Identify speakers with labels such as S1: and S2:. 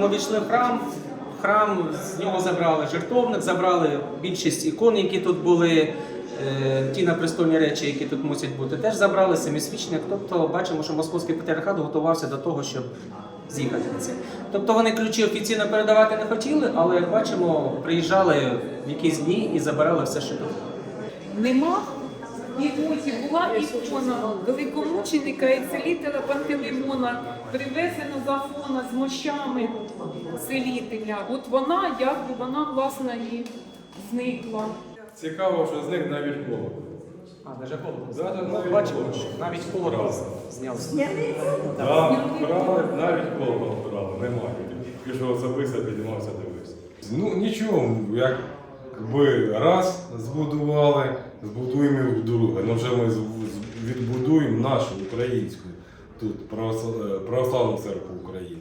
S1: ми війшли в храм. Храм з нього забрали жертовник, забрали більшість ікон, які тут були. е, Ті напрестольні речі, які тут мусять бути, теж забрали семисвічник. Тобто бачимо, що московський патріархат готувався до того, щоб з'їхати на це. Тобто вони ключі офіційно передавати не хотіли, але як бачимо, приїжджали в якісь дні і забирали все, що тут.
S2: Нема. І була ікона великомученика і целителя Пантелеймона, привезена з Афона з мощами целителя. От вона, якби вона власне і зникла.
S3: Цікаво, що з них навіть коло.
S1: А, навіть холодно.
S3: Да, да,
S1: Ну,
S3: навіть
S1: бачимо, що навіть холодно знявся.
S3: Так, брали, навіть коло брали, немає. Пішов особисто, піднімався, дивився. Ну нічого, якби раз збудували, збудуємо і вдруге. Ну вже ми відбудуємо нашу українську тут православ- православну церкву України.